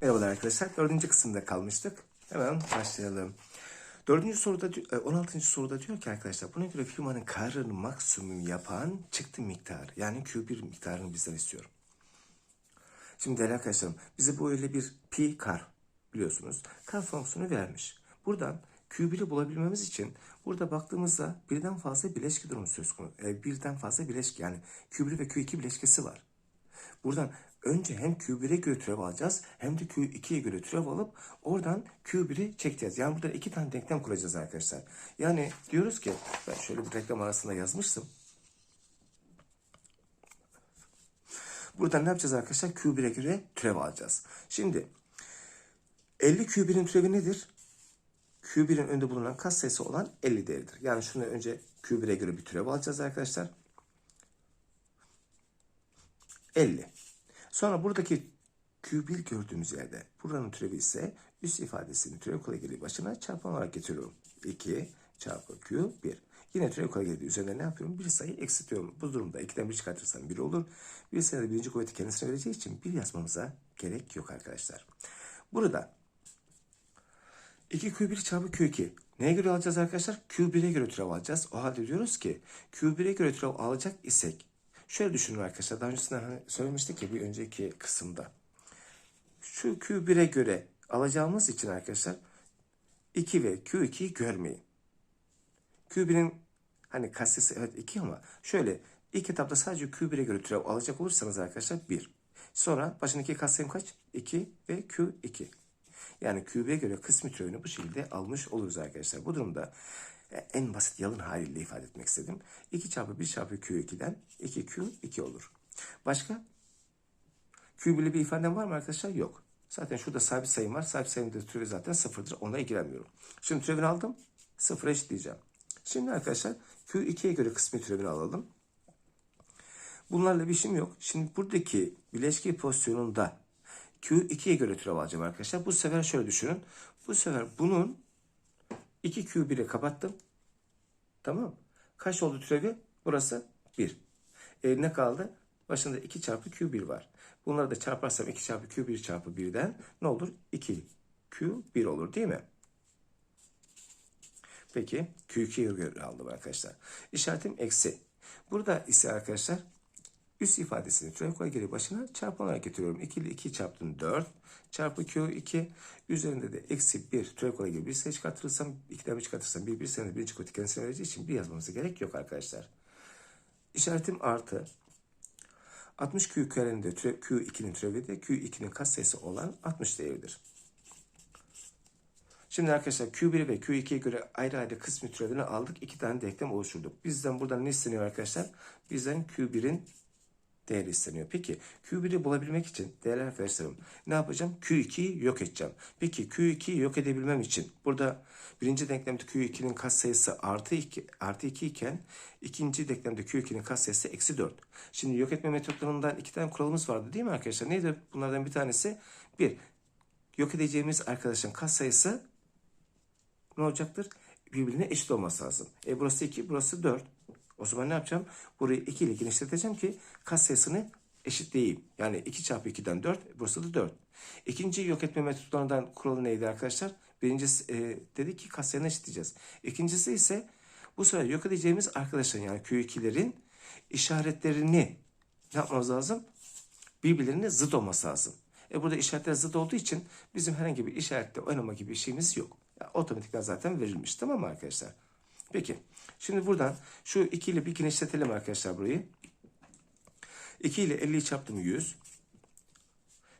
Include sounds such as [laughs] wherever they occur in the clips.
Merhabalar arkadaşlar. Dördüncü kısımda kalmıştık. Hemen başlayalım. Dördüncü soruda, di- e, 16. soruda diyor ki arkadaşlar buna göre firmanın karını maksimum yapan çıktı miktarı. Yani Q1 miktarını bizden istiyorum. Şimdi değerli arkadaşlarım bize böyle bir pi kar biliyorsunuz. Kar fonksiyonu vermiş. Buradan Q1'i bulabilmemiz için burada baktığımızda birden fazla bileşke durumu söz konusu. E, birden fazla bileşke yani Q1 ve Q2 bileşkesi var. Buradan önce hem Q1'e göre türev alacağız hem de Q2'ye göre türev alıp oradan Q1'i çekeceğiz. Yani burada iki tane denklem kuracağız arkadaşlar. Yani diyoruz ki ben şöyle bir reklam arasında yazmıştım. Buradan ne yapacağız arkadaşlar? Q1'e göre türev alacağız. Şimdi 50 Q1'in türevi nedir? Q1'in önünde bulunan katsayısı olan 50 değeridir. Yani şunu önce Q1'e göre bir türev alacağız arkadaşlar. 50. Sonra buradaki Q1 gördüğümüz yerde buranın türevi ise üst ifadesini türev kula geliği başına çarpan olarak getiriyorum. 2 çarpı Q1. Yine türev kula geliği üzerine ne yapıyorum? Bir sayı eksiltiyorum. Bu durumda 2'den 1 çıkartırsam 1 olur. Bir sayıda birinci kuvveti kendisine vereceği için 1 yazmamıza gerek yok arkadaşlar. Burada 2 Q1 çarpı Q2. Neye göre alacağız arkadaşlar? Q1'e göre türev alacağız. O halde diyoruz ki Q1'e göre türev alacak isek şöyle düşünün arkadaşlar. Daha öncesinde hani söylemiştik ya bir önceki kısımda. Şu Q1'e göre alacağımız için arkadaşlar 2 ve Q2'yi görmeyin. Q1'in hani katsayısı evet 2 ama şöyle ilk etapta sadece Q1'e göre türev alacak olursanız arkadaşlar 1. Sonra başındaki katsayım kaç? 2 ve Q2. Yani Q1'e göre kısmi türevini bu şekilde almış oluruz arkadaşlar. Bu durumda en basit yalın haliyle ifade etmek istedim. 2 çarpı 1 çarpı Q2'den 2Q2 olur. Başka? Q1'li bir ifadem var mı arkadaşlar? Yok. Zaten şurada sabit sayım var. Sabit sayımın da türevi zaten sıfırdır. Ona ilgilenmiyorum. Şimdi türevini aldım. Sıfıra eşitleyeceğim. Şimdi arkadaşlar Q2'ye göre kısmi türevini alalım. Bunlarla bir işim yok. Şimdi buradaki bileşke pozisyonunda Q2'ye göre türev alacağım arkadaşlar. Bu sefer şöyle düşünün. Bu sefer bunun 2Q1'i kapattım. Tamam. Kaç oldu türevi? Burası 1. E, ne kaldı? Başında 2 çarpı Q1 var. Bunları da çarparsam 2 çarpı Q1 çarpı 1'den ne olur? 2 Q1 olur değil mi? Peki Q2'ye göre aldım arkadaşlar. İşaretim eksi. Burada ise arkadaşlar üst ifadesini türev koy geri başına çarpı olarak getiriyorum. 2 ile 2 çarptım 4 çarpı Q2 üzerinde de eksi 1 türev koy geri bir sayı çıkartırsam 2'den 1 çıkartırsam 1 bir sayının birinci kuvveti kendisine vereceği için 1 yazmamıza gerek yok arkadaşlar. İşaretim artı 60 Q karenin türev, Q2'nin türevi de Q2'nin katsayısı olan 60 değeridir. Şimdi arkadaşlar Q1 ve Q2'ye göre ayrı ayrı kısmi türevini aldık. İki tane denklem oluşturduk. Bizden buradan ne isteniyor arkadaşlar? Bizden Q1'in değeri isteniyor. Peki Q1'i bulabilmek için değerli arkadaşlarım ne yapacağım? Q2'yi yok edeceğim. Peki Q2'yi yok edebilmem için burada birinci denklemde Q2'nin katsayısı artı 2, artı 2 iken ikinci denklemde Q2'nin katsayısı eksi 4. Şimdi yok etme metotlarından iki tane kuralımız vardı değil mi arkadaşlar? Neydi bunlardan bir tanesi? Bir, yok edeceğimiz arkadaşın katsayısı ne olacaktır? Birbirine eşit olması lazım. E burası 2, burası 4. O zaman ne yapacağım? Burayı 2 ile genişleteceğim ki kat sayısını eşitleyeyim. Yani 2 çarpı 2'den 4, burası da 4. İkinci yok etme metotlarından kuralı neydi arkadaşlar? Birincisi e, dedi ki kat sayını eşitleyeceğiz. İkincisi ise bu sefer yok edeceğimiz arkadaşların yani Q2'lerin işaretlerini ne yapmamız lazım? Birbirlerine zıt olması lazım. E burada işaretler zıt olduğu için bizim herhangi bir işaretle oynama gibi bir şeyimiz yok. Ya, otomatikten zaten verilmiş. Tamam mı arkadaşlar? Peki. Şimdi buradan şu 2 ile bir genişletelim arkadaşlar burayı. 2 ile 50'yi çarptım 100.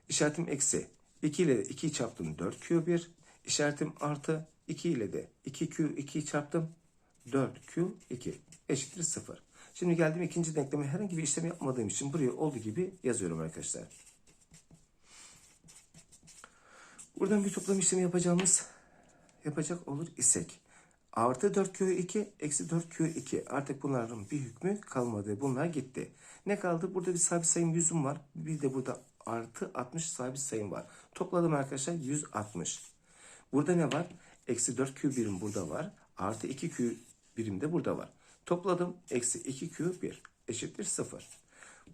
İşaretim eksi. 2 ile 2'yi çarptım 4Q1. İşaretim artı. 2 ile de 2Q2'yi çarptım 4Q2 eşittir 0. Şimdi geldim ikinci denkleme herhangi bir işlem yapmadığım için buraya olduğu gibi yazıyorum arkadaşlar. Buradan bir toplam işlemi yapacağımız yapacak olur isek. Artı 4Q2 eksi 4Q2 artık bunların bir hükmü kalmadı. Bunlar gitti. Ne kaldı? Burada bir sabit sayım 100'üm var. Bir de burada artı 60 sabit sayım var. Topladım arkadaşlar 160. Burada ne var? Eksi 4Q birim burada var. Artı 2Q birim de burada var. Topladım. Eksi 2Q1 eşittir 0.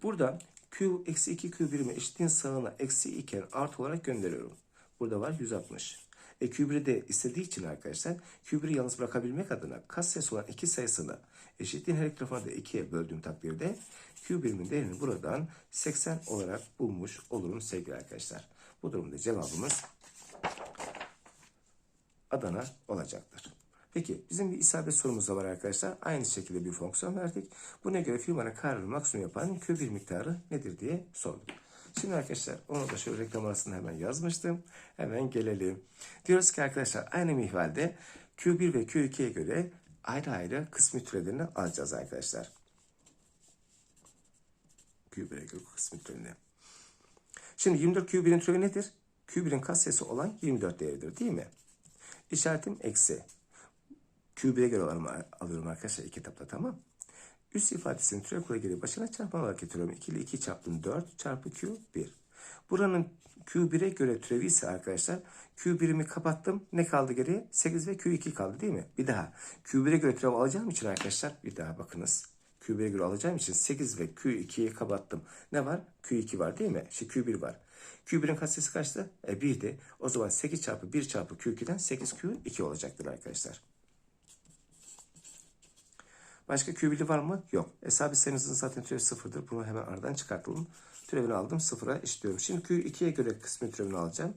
Burada Q eksi 2 Q birimi eşitliğin sağına eksi iken artı olarak gönderiyorum. Burada var 160. E Q1'i de istediği için arkadaşlar Q1'i yalnız bırakabilmek adına katsayısı olan iki sayısını eşitliğin her iki tarafına da 2'ye böldüğüm takdirde Q birimin değerini buradan 80 olarak bulmuş olurum sevgili arkadaşlar. Bu durumda cevabımız Adana olacaktır. Peki bizim bir isabet sorumuz da var arkadaşlar. Aynı şekilde bir fonksiyon verdik. Buna göre firmanın kararını maksimum yapan Q1 miktarı nedir diye sorduk. Şimdi arkadaşlar onu da şöyle reklam arasında hemen yazmıştım. Hemen gelelim. Diyoruz ki arkadaşlar aynı mihvalde Q1 ve Q2'ye göre ayrı ayrı kısmi türevlerini alacağız arkadaşlar. Q1'e göre kısmi türevini. Şimdi 24 Q1'in türevi nedir? Q1'in katsayısı olan 24 değeridir değil mi? İşaretim eksi. Q1'e göre alıyorum arkadaşlar iki etapta tamam. Üst ifadesinin türev kuralı gereği başına çarpan olarak getiriyorum. 2 ile 2 çarptım 4 çarpı Q 1. Buranın Q1'e göre türevi ise arkadaşlar Q1'imi kapattım. Ne kaldı geriye? 8 ve Q2 kaldı değil mi? Bir daha Q1'e göre türev alacağım için arkadaşlar bir daha bakınız. Q1'e göre alacağım için 8 ve Q2'yi kapattım. Ne var? Q2 var değil mi? Şey Q1 var. Q1'in katsayısı kaçtı? E 1'di. O zaman 8 çarpı 1 çarpı Q2'den 8Q2 olacaktır arkadaşlar. Başka Q1'li var mı? Yok. E sabit zaten türevi sıfırdır. Bunu hemen aradan çıkartalım. Türevini aldım. Sıfıra eşitliyorum. Şimdi Q2'ye göre kısmi türevini alacağım.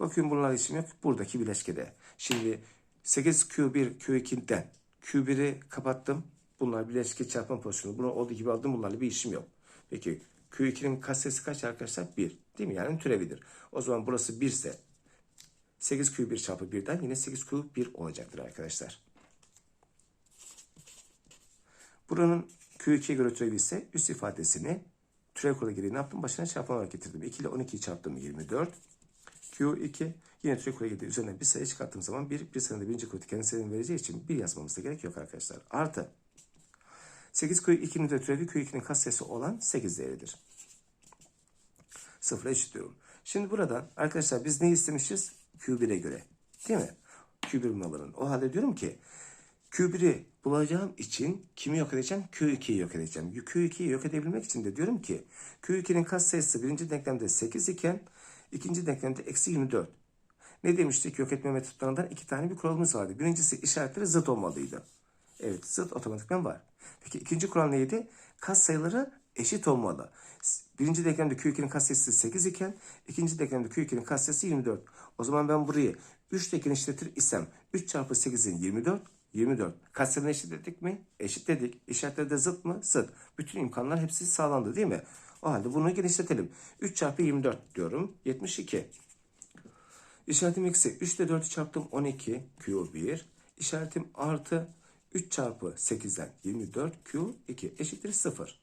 Bakıyorum bunlar işim yok. Buradaki bileşkede. Şimdi 8Q1 Q2'den Q1'i kapattım. Bunlar bileşke çarpma pozisyonu. Bunu olduğu gibi aldım. Bunlarla bir işim yok. Peki Q2'nin katsayısı kaç arkadaşlar? 1. Değil mi? Yani türevidir. O zaman burası 1 ise 8Q1 çarpı 1'den yine 8Q1 olacaktır arkadaşlar. Buranın Q2'ye göre türevi ise üst ifadesini türev kuralı gereği ne yaptım? Başına çarpan olarak getirdim. 2 ile 12'yi çarptım 24. Q2 yine türev kuralı gereği üzerine bir sayı çıkarttığım zaman bir, bir sayının birinci kuvveti kendi sayının vereceği için bir yazmamız da gerek yok arkadaşlar. Artı 8 Q2'nin de türevi Q2'nin katsayısı olan 8 değeridir. Sıfıra eşitliyorum. Şimdi buradan arkadaşlar biz ne istemişiz? Q1'e göre. Değil mi? Q1 numaralarının. O halde diyorum ki Q1'i bulacağım için kimi yok edeceğim? Q2'yi yok edeceğim. Q2'yi yok edebilmek için de diyorum ki Q2'nin katsayısı birinci denklemde 8 iken ikinci denklemde eksi 24. Ne demiştik yok etme metotlarından iki tane bir kuralımız vardı. Birincisi işaretleri zıt olmalıydı. Evet zıt otomatikman var. Peki ikinci kural neydi? Katsayıları eşit olmalı. Birinci denklemde Q2'nin katsayısı 8 iken ikinci denklemde Q2'nin katsayısı 24. O zaman ben burayı 3 dekini işletir isem 3 çarpı 8'in 24 24. Katsayılarını eşitledik mi? Eşitledik. İşaretleri de zıt mı? Zıt. Bütün imkanlar hepsi sağlandı değil mi? O halde bunu genişletelim. 3 çarpı 24 diyorum. 72. İşaretim eksi. 3 ile 4'ü çarptım 12. Q1. İşaretim artı 3 çarpı 8'den 24 Q2 eşittir 0.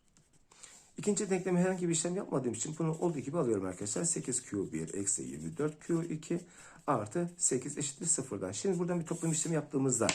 İkinci denkleme herhangi bir işlem yapmadığım için bunu olduğu gibi alıyorum arkadaşlar. 8Q1 eksi 24 Q2 artı 8 eşittir 0'dan. Şimdi buradan bir toplam işlemi yaptığımızda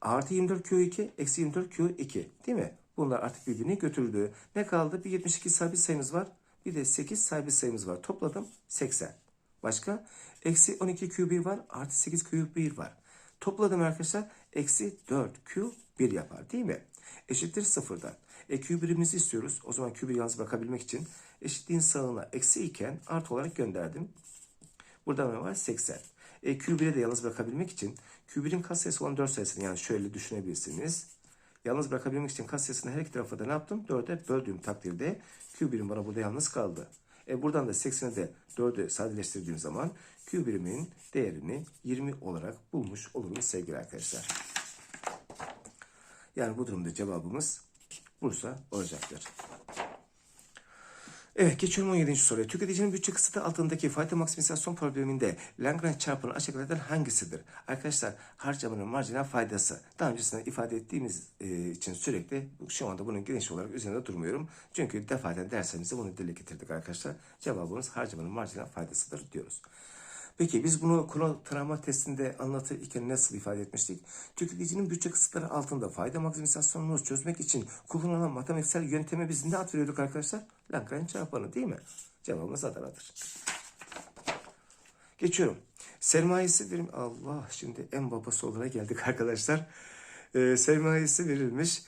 artı 24 Q2 eksi 24 Q2 değil mi? Bunlar artık birbirini götürdü. Ne kaldı? Bir 72 sabit sayımız var. Bir de 8 sabit sayımız var. Topladım 80. Başka? Eksi 12 Q1 var. Artı 8 Q1 var. Topladım arkadaşlar. Eksi 4 Q1 yapar değil mi? Eşittir sıfırdan. E Q1'imizi istiyoruz. O zaman Q1 yalnız bırakabilmek için eşitliğin sağına eksi iken artı olarak gönderdim. Burada ne var? 80. E, Q1'e de yalnız bırakabilmek için Q1'in katsayısı olan 4 sayısını yani şöyle düşünebilirsiniz. Yalnız bırakabilmek için katsayısını her iki tarafa da ne yaptım? 4'e böldüğüm takdirde Q1'im bana burada yalnız kaldı. E buradan da 80'i de 4'e sadeleştirdiğim zaman Q1'imin değerini 20 olarak bulmuş olurum sevgili arkadaşlar. Yani bu durumda cevabımız Bursa olacaktır. Evet geçiyorum 17. soruya. Tüketicinin bütçe kısıtı altındaki fayda maksimizasyon probleminde Lagrange çarpanı aşağıdakilerden hangisidir? Arkadaşlar harcamanın marjinal faydası. Daha öncesinde ifade ettiğimiz e, için sürekli şu anda bunun geniş olarak üzerinde durmuyorum. Çünkü defaten dersimizde bunu dile getirdik arkadaşlar. Cevabımız harcamanın marjinal faydasıdır diyoruz. Peki biz bunu konu travma testinde anlatırken nasıl ifade etmiştik? Tüketicinin bütçe kısıtları altında fayda maksimizasyonunu çözmek için kullanılan matematiksel yönteme biz ne ad veriyorduk arkadaşlar? Lagrange çarpanı değil mi? Cevabımız Adana'dır. Geçiyorum. Sermayesi verim Allah şimdi en babası olarak geldik [laughs] arkadaşlar. Ee, sermayesi verilmiş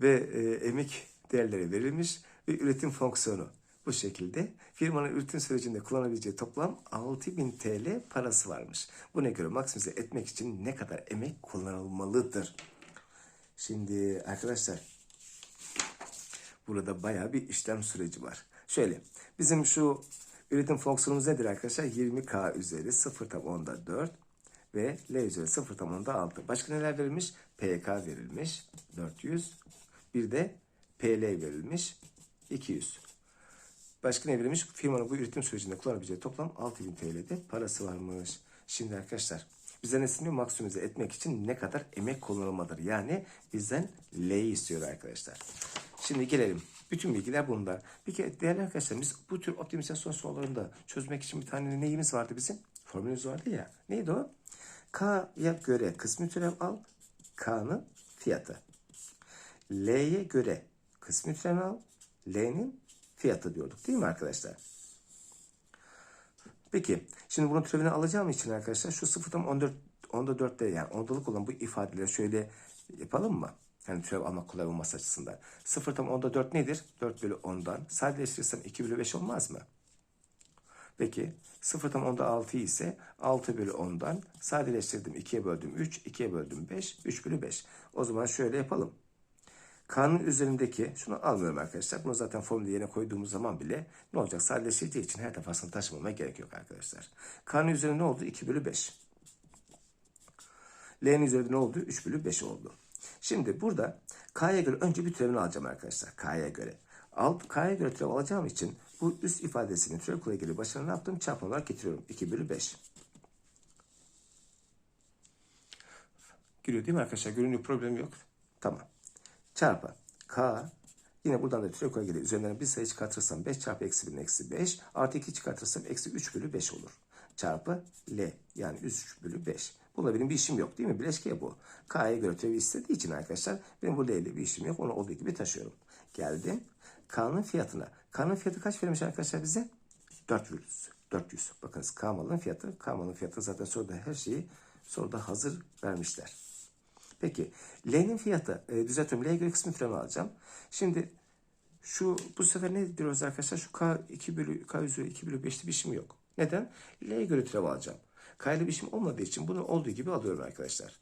ve e, emik değerleri verilmiş ve üretim fonksiyonu. Bu şekilde firmanın üretim sürecinde kullanabileceği toplam 6000 TL parası varmış. Buna göre maksimize etmek için ne kadar emek kullanılmalıdır? Şimdi arkadaşlar burada bayağı bir işlem süreci var. Şöyle bizim şu üretim fonksiyonumuz nedir arkadaşlar? 20K üzeri 0 tam onda 4 ve L üzeri 0 tam onda 6. Başka neler verilmiş? PK verilmiş 400. Bir de PL verilmiş 200. Başka ne verilmiş? Firmanın bu üretim sürecinde kullanabileceği toplam 6000 TL'de parası varmış. Şimdi arkadaşlar bizden isteniyor maksimize etmek için ne kadar emek kullanılmadır. Yani bizden L'yi istiyor arkadaşlar. Şimdi gelelim. Bütün bilgiler bunda. Bir kere değerli arkadaşlar biz bu tür optimizasyon sorularında çözmek için bir tane neyimiz vardı bizim? Formülümüz vardı ya. Neydi o? K'ya göre kısmi türev al. K'nın fiyatı. L'ye göre kısmi türev al. L'nin fiyatı diyorduk değil mi arkadaşlar? Peki şimdi bunun türevini alacağım için arkadaşlar şu sıfırdan 14 onda 4'te yani ondalık olan bu ifadeleri şöyle yapalım mı? Yani türev almak kolay olması açısından. 0 tam onda 4 nedir? 4 bölü 10'dan. Sadeleştirirsem 2 bölü 5 olmaz mı? Peki 0 tam onda 6 ise 6 bölü 10'dan sadeleştirdim. 2'ye böldüm 3, 2'ye böldüm 5, 3 bölü 5. O zaman şöyle yapalım. K'nın üzerindeki, şunu almıyorum arkadaşlar. Bunu zaten formülü yerine koyduğumuz zaman bile ne olacak? Sadeleşeceği için her defasında taşımama gerek yok arkadaşlar. K'nın üzerinde ne oldu? 2 bölü 5. L'nin üzerinde ne oldu? 3 bölü 5 oldu. Şimdi burada K'ya göre önce bir türevini alacağım arkadaşlar. K'ya göre. Alt, K'ya göre türev alacağım için bu üst ifadesini türev ilgili başına ne yaptım? Çarpım olarak getiriyorum. 2 bölü 5. Gülüyor değil mi arkadaşlar? Görünüyor problem yok. Tamam. Çarpı. K Yine buradan da türev kula ilgili üzerinden bir sayı çıkartırsam 5 çarpı eksi 1 eksi 5 artı 2 çıkartırsam eksi 3 bölü 5 olur. Çarpı L yani 3 bölü 5. Bunda benim bir işim yok değil mi? Bileşke bu. K'ya göre türevi istediği için arkadaşlar benim burada elde bir işim yok. Onu olduğu gibi taşıyorum. Geldim. K'nın fiyatına. K'nın fiyatı kaç verilmiş arkadaşlar bize? 400. 400. Bakınız K malın fiyatı. K malın fiyatı zaten soruda her şeyi soruda hazır vermişler. Peki L'nin fiyatı e, düzeltiyorum. L'ye göre kısmı türevi alacağım. Şimdi şu bu sefer ne diyoruz arkadaşlar? Şu K 2 bölü K üzeri 2 bölü 5'te bir işim yok. Neden? L'ye göre türev alacağım. K bir işim olmadığı için bunu olduğu gibi alıyorum arkadaşlar.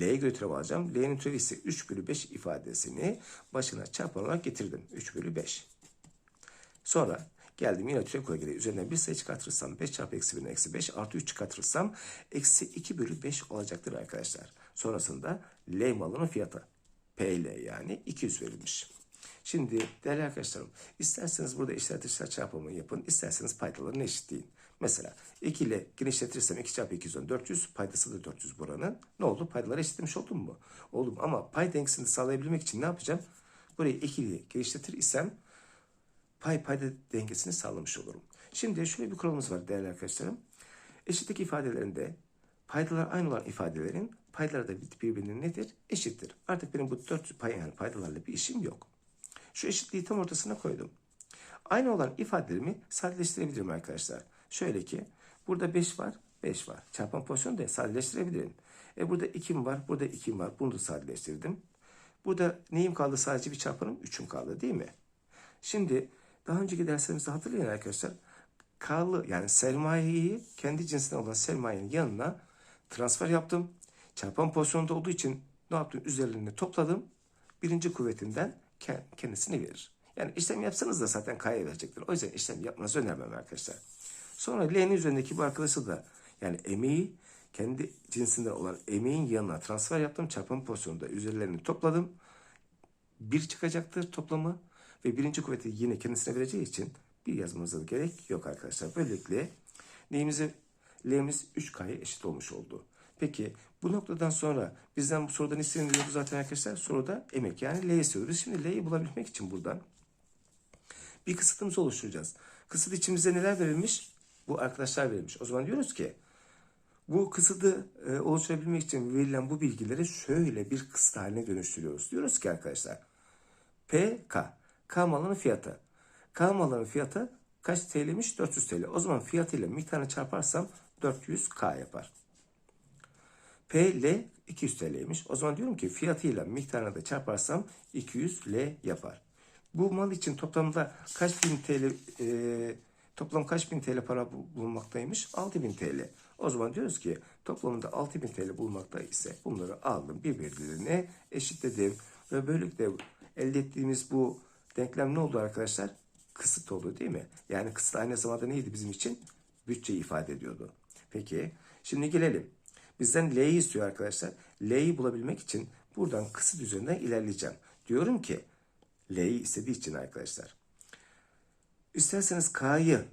L'ye göre türev alacağım. L'nin türevi ise 3 bölü 5 ifadesini başına çarpan olarak getirdim. 3 bölü 5. Sonra geldim yine türev kura gereği üzerinden bir sayı çıkartırsam 5 çarpı eksi 1'in eksi 5 artı 3 çıkartırsam eksi 2 bölü 5 olacaktır arkadaşlar. Sonrasında L malının fiyatı. PL yani 200 verilmiş. Şimdi değerli arkadaşlarım isterseniz burada işler dışlar çarpımı yapın. isterseniz paydalarını eşitleyin. Mesela 2 ile genişletirsem 2 çarpı 210 400 paydası da 400 buranın. Ne oldu? Paydaları eşitlemiş oldum mu? Oldum ama pay dengesini sağlayabilmek için ne yapacağım? Burayı 2 ile genişletir isem pay payda dengesini sağlamış olurum. Şimdi şöyle bir kuralımız var değerli arkadaşlarım. Eşitlik ifadelerinde paydalar aynı olan ifadelerin paydaları da birbirinin nedir? Eşittir. Artık benim bu 4 pay yani paydalarla bir işim yok. Şu eşitliği tam ortasına koydum. Aynı olan ifadelerimi sadeleştirebilirim arkadaşlar. Şöyle ki burada 5 var, 5 var. Çarpan pozisyonu da sadeleştirebilirim. E burada 2'm var, burada 2'm var. Bunu da sadeleştirdim. Burada neyim kaldı? Sadece bir çarpanım 3'üm kaldı değil mi? Şimdi daha önceki derslerimizde hatırlayın arkadaşlar. K'lı yani sermayeyi kendi cinsine olan sermayenin yanına transfer yaptım. Çarpan pozisyonda olduğu için ne yaptım? Üzerlerini topladım. Birinci kuvvetinden kendisini verir. Yani işlem yapsanız da zaten K'ya verecektir. O yüzden işlem yapmanızı önermem arkadaşlar. Sonra L'nin üzerindeki bu arkadaşı da yani emeği kendi cinsinden olan emeğin yanına transfer yaptım. Çarpım pozisyonunda üzerlerini topladım. Bir çıkacaktır toplamı ve birinci kuvveti yine kendisine vereceği için bir yazmanıza gerek yok arkadaşlar. Böylelikle neyimizi L'miz 3K'ya eşit olmuş oldu. Peki bu noktadan sonra bizden bu sorudan isteniyordu zaten arkadaşlar. Soruda emek yani L istiyoruz. Şimdi L'yi bulabilmek için buradan bir kısıtımızı oluşturacağız. Kısıt içimizde neler verilmiş? Bu arkadaşlar verilmiş. O zaman diyoruz ki bu kısıtı e, oluşturabilmek için verilen bu bilgileri şöyle bir kısıt haline dönüştürüyoruz. Diyoruz ki arkadaşlar PK K malının fiyatı. K malının fiyatı kaç TL'miş? 400 TL. O zaman fiyatıyla miktarını çarparsam 400K yapar. PL 200 TL'ymiş. O zaman diyorum ki fiyatıyla miktarını da çarparsam 200L yapar. Bu mal için toplamda kaç bin TL e, toplam kaç bin TL para bu- bulunmaktaymış? 6 bin TL. O zaman diyoruz ki toplamda 6 bin TL bulunmakta ise bunları aldım birbirlerine eşitledim. Ve böylelikle elde ettiğimiz bu denklem ne oldu arkadaşlar? Kısıt oldu değil mi? Yani kısıt aynı zamanda neydi bizim için? Bütçeyi ifade ediyordu. Peki şimdi gelelim. Bizden L'yi istiyor arkadaşlar. L'yi bulabilmek için buradan kısıt üzerinden ilerleyeceğim. Diyorum ki L'yi istediği için arkadaşlar. İsterseniz K'yı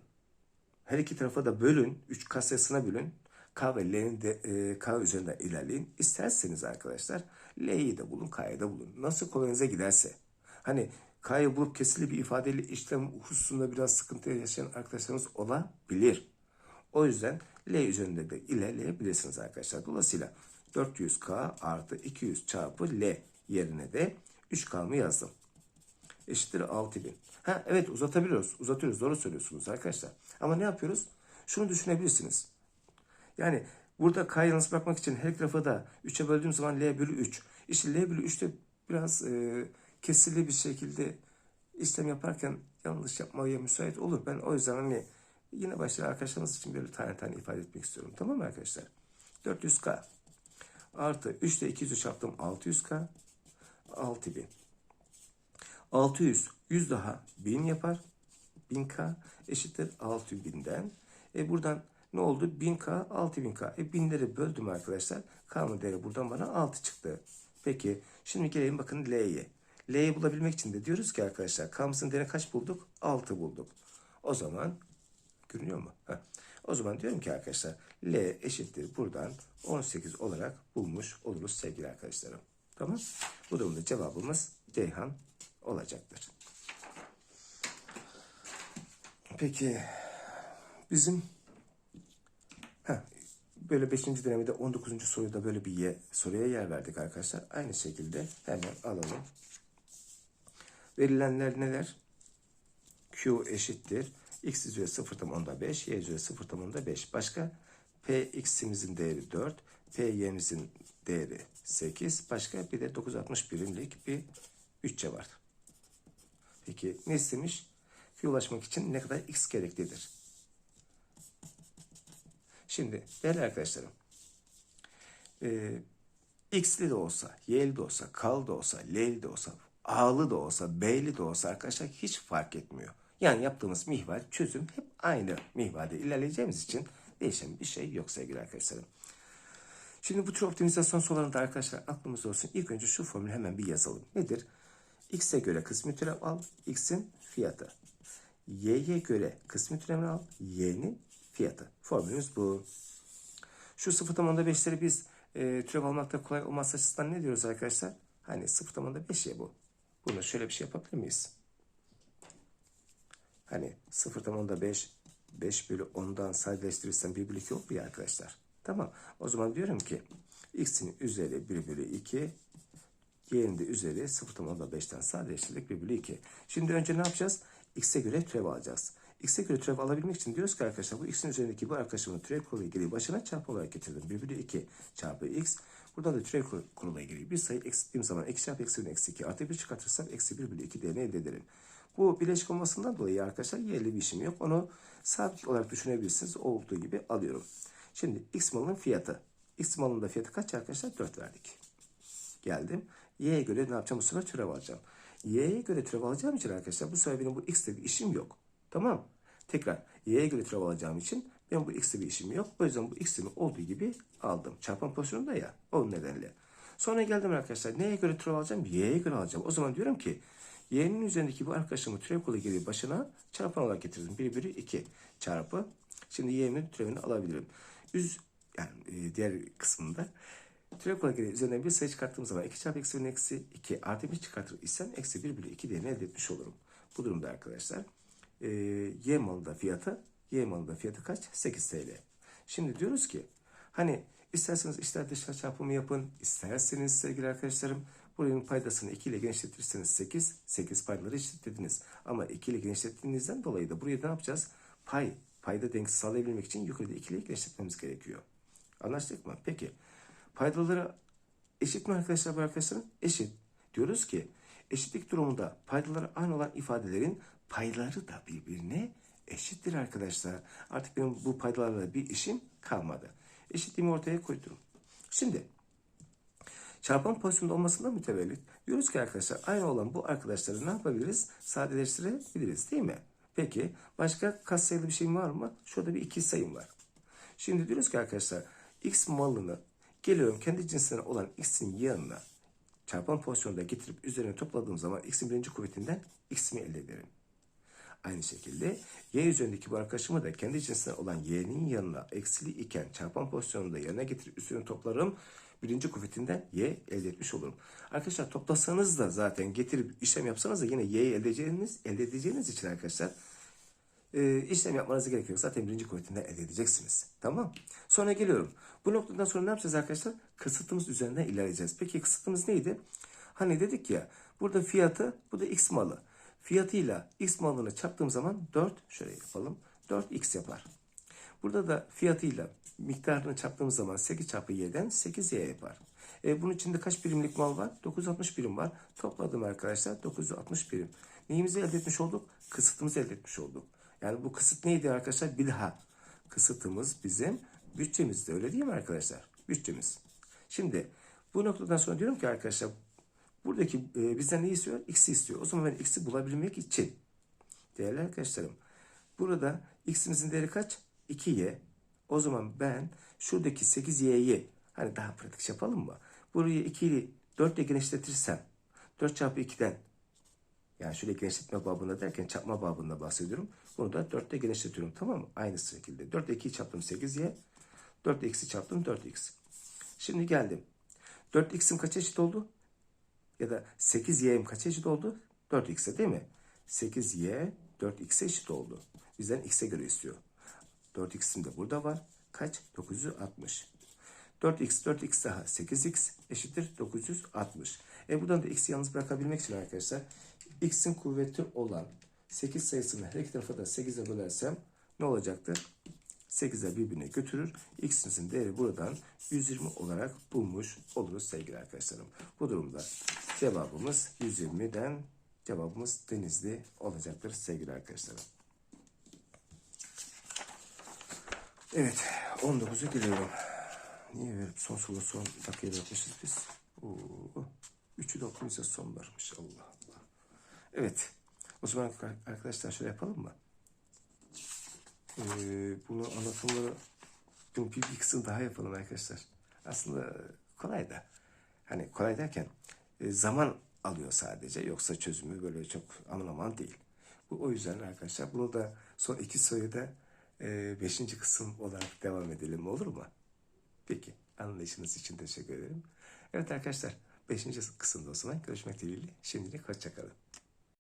her iki tarafa da bölün. 3K sayısına bölün. K ve L'nin de e, K üzerinden ilerleyin. İsterseniz arkadaşlar L'yi de bulun, K'yı da bulun. Nasıl kolayınıza giderse. Hani K'yı bulup kesili bir ifadeyle işlem hususunda biraz sıkıntı yaşayan arkadaşlarımız olabilir. O yüzden L üzerinde de ilerleyebilirsiniz arkadaşlar. Dolayısıyla 400K artı 200 çarpı L yerine de 3K'mı yazdım eşittir 6000. Ha evet uzatabiliyoruz. Uzatıyoruz. Doğru söylüyorsunuz arkadaşlar. Ama ne yapıyoruz? Şunu düşünebilirsiniz. Yani burada K'yı yalnız bırakmak için her tarafı da 3'e böldüğüm zaman L bölü 3. İşte L bölü 3 de biraz e, kesirli bir şekilde işlem yaparken yanlış yapmaya müsait olur. Ben o yüzden hani yine başta arkadaşlarımız için böyle tane tane ifade etmek istiyorum. Tamam mı arkadaşlar? 400K artı 3 ile 200'ü çarptım 600K 6000. 600, 100 daha 1000 yapar. 1000K eşittir 6000'den. E buradan ne oldu? 1000K, 6000K. E 1000'leri böldüm arkadaşlar. K'nın değeri buradan bana 6 çıktı. Peki şimdi gelelim bakın L'ye. L'yi bulabilmek için de diyoruz ki arkadaşlar K'mızın değerini kaç bulduk? 6 bulduk. O zaman görünüyor mu? Heh. O zaman diyorum ki arkadaşlar L eşittir buradan 18 olarak bulmuş oluruz sevgili arkadaşlarım. Tamam. Bu durumda cevabımız Ceyhan olacaktır. Peki bizim heh, böyle 5. dönemde 19. soruda böyle bir ye, soruya yer verdik arkadaşlar. Aynı şekilde hemen alalım. Verilenler neler? Q eşittir. X üzeri 0 tam onda 5, Y üzeri 0 tam onda 5. Başka? P x'imizin değeri 4, P y'mizin değeri 8. Başka bir de 961'lik bir bütçe var. Peki ne istemiş? Q'ya ulaşmak için ne kadar x gereklidir? Şimdi değerli arkadaşlarım, e, x'li de olsa, y'li de olsa, k'lı da olsa, l'li de olsa, a'lı da olsa, b'li de olsa arkadaşlar hiç fark etmiyor. Yani yaptığımız mihval çözüm hep aynı mihvalde ilerleyeceğimiz için değişen bir şey yok sevgili arkadaşlarım. Şimdi bu tür optimizasyon sorularında arkadaşlar aklımızda olsun. İlk önce şu formülü hemen bir yazalım. Nedir? X'e göre kısmi türev al. X'in fiyatı. Y'ye göre kısmi türevini al. Y'nin fiyatı. Formülümüz bu. Şu sıfır tamamında 5'leri biz e, türev almakta kolay olmaz açısından ne diyoruz arkadaşlar? Hani sıfır tamamında 5 ya bu. Bunu şöyle bir şey yapabilir miyiz? Hani 0 tam onda 5, 5 bölü 10'dan sadeleştirirsem 1 bölü 2 olur ya arkadaşlar. Tamam. O zaman diyorum ki x'in üzeri 1 bölü 2, y'nin de üzeri 0 tam onda 5'ten sadeleştirdik 1 bölü 2. Şimdi önce ne yapacağız? x'e göre türev alacağız. x'e göre türev alabilmek için diyoruz ki arkadaşlar bu x'in üzerindeki bu arkadaşımın türev kurulu ilgili başına çarpı olarak getirdim. 1 bölü 2 çarpı x. Buradan da türev kurulu ilgili bir sayı eksilttiğim zaman eksi çarpı 1 eksi 2 artı 1 çıkartırsam eksi 1 bölü 2 değerini elde ederim. Bu bileşik olmasından dolayı arkadaşlar yerli bir işim yok. Onu sabit olarak düşünebilirsiniz. Olduğu gibi alıyorum. Şimdi X malının fiyatı. X malının da fiyatı kaç arkadaşlar? 4 verdik. Geldim. Y'ye göre ne yapacağım? Bu sefer türev alacağım. Y'ye göre türev alacağım için arkadaşlar bu sefer benim bu X'te bir işim yok. Tamam Tekrar Y'ye göre türev alacağım için benim bu X'te bir işim yok. O yüzden bu X'imi olduğu gibi aldım. Çarpan pozisyonunda ya. O nedenle. Sonra geldim arkadaşlar. Neye göre türev alacağım? Y'ye göre alacağım. O zaman diyorum ki Y'nin üzerindeki bu arkadaşımı türev kolu geri başına çarpan olarak getirdim. 1 bölü 2 çarpı. Şimdi y'nin türevini alabilirim. Üz, yani e, diğer kısmında türev kolu geri üzerinden bir sayı çıkarttığım zaman 2 çarpı eksi 1 eksi 2 artı 1 çıkartır isem eksi 1 bölü 2 değerini elde etmiş olurum. Bu durumda arkadaşlar e, y malında fiyatı y malında fiyatı kaç? 8 TL. Şimdi diyoruz ki hani isterseniz işler dışarı çarpımı yapın, isterseniz sevgili arkadaşlarım Buranın paydasını 2 ile genişletirseniz 8, 8 paydaları eşitlediniz. Ama 2 ile genişlettiğinizden dolayı da buraya ne yapacağız? Pay, payda dengesi sağlayabilmek için yukarıda 2 ile genişletmemiz gerekiyor. Anlaştık mı? Peki. Paydaları eşit mi arkadaşlar bu arkadaşlarım? Eşit. Diyoruz ki Eşitlik durumunda paydaları aynı olan ifadelerin payları da birbirine eşittir arkadaşlar. Artık benim bu paydalarla bir işim kalmadı. Eşitliğimi ortaya koydum. Şimdi çarpan pozisyonda olmasından mütevellit diyoruz ki arkadaşlar aynı olan bu arkadaşları ne yapabiliriz? Sadeleştirebiliriz değil mi? Peki başka katsayılı bir şeyim var mı? Şurada bir iki sayım var. Şimdi diyoruz ki arkadaşlar x malını geliyorum kendi cinsinden olan x'in yanına çarpan pozisyonda getirip üzerine topladığım zaman x'in birinci kuvvetinden x'imi elde ederim. Aynı şekilde y üzerindeki bu arkadaşımı da kendi cinsinden olan y'nin yanına eksili iken çarpan pozisyonunda yerine getirip üstünü toplarım. Birinci kuvvetinden y elde etmiş olurum. Arkadaşlar toplasanız da zaten getirip işlem yapsanız da yine y'yi elde edeceğiniz, elde edeceğiniz için arkadaşlar e, işlem yapmanız gerekiyor. Zaten birinci kuvvetinden elde edeceksiniz. Tamam. Sonra geliyorum. Bu noktadan sonra ne yapacağız arkadaşlar? Kısıtımız üzerinden ilerleyeceğiz. Peki kısıtımız neydi? Hani dedik ya burada fiyatı, bu da x malı. Fiyatıyla x malını çarptığım zaman 4 şöyle yapalım. 4x yapar. Burada da fiyatıyla miktarını çarptığımız zaman 8 çarpı y'den 8y yapar. E, bunun içinde kaç birimlik mal var? 960 birim var. Topladım arkadaşlar 960 birim. Neyimizi elde etmiş olduk? Kısıtımızı elde etmiş olduk. Yani bu kısıt neydi arkadaşlar? Bir daha. Kısıtımız bizim bütçemizdi öyle değil mi arkadaşlar? Bütçemiz. Şimdi bu noktadan sonra diyorum ki arkadaşlar buradaki e, bizden ne istiyor? X'i istiyor. O zaman ben X'i bulabilmek için değerli arkadaşlarım burada X'imizin değeri kaç? 2Y. O zaman ben şuradaki 8Y'yi hani daha pratik şey yapalım mı? Burayı 2 ile 4 ile genişletirsem 4 çarpı 2'den yani şöyle genişletme babında derken çarpma babında bahsediyorum. Bunu da 4 ile genişletiyorum tamam mı? Aynı şekilde. 4 ile 2'yi çarptım 8y. 4 ile x'i çarptım 4x. Şimdi geldim. 4x'im kaça eşit oldu? Ya da 8y'im kaça eşit oldu? 4x'e değil mi? 8y 4x'e eşit oldu. Bizden x'e göre istiyor. 4x'im de burada var. Kaç? 960. 4x 4x daha 8x eşittir 960. E buradan da x'i yalnız bırakabilmek için arkadaşlar x'in kuvveti olan 8 sayısını her iki tarafa da 8'e bölersem ne olacaktır? 8'e birbirine götürür. X'imizin değeri buradan 120 olarak bulmuş oluruz sevgili arkadaşlarım. Bu durumda cevabımız 120'den cevabımız denizli olacaktır sevgili arkadaşlarım. Evet 19'a geliyorum. Niye verip son soru son dakikaya bırakmışız biz? Oo, üçü de optimizasyon varmış Allah Allah. Evet. O zaman arkadaşlar şöyle yapalım mı? Ee, bunu anlatımı bunun bir, bir kısım daha yapalım arkadaşlar. Aslında kolay da. Hani kolay derken e, zaman alıyor sadece. Yoksa çözümü böyle çok aman aman değil. Bu o yüzden arkadaşlar bunu da son iki soruda e, beşinci kısım olarak devam edelim olur mu? Peki. Anlayışınız için teşekkür ederim. Evet arkadaşlar. Beşinci kısımda o zaman görüşmek dileğiyle. Şimdilik hoşçakalın.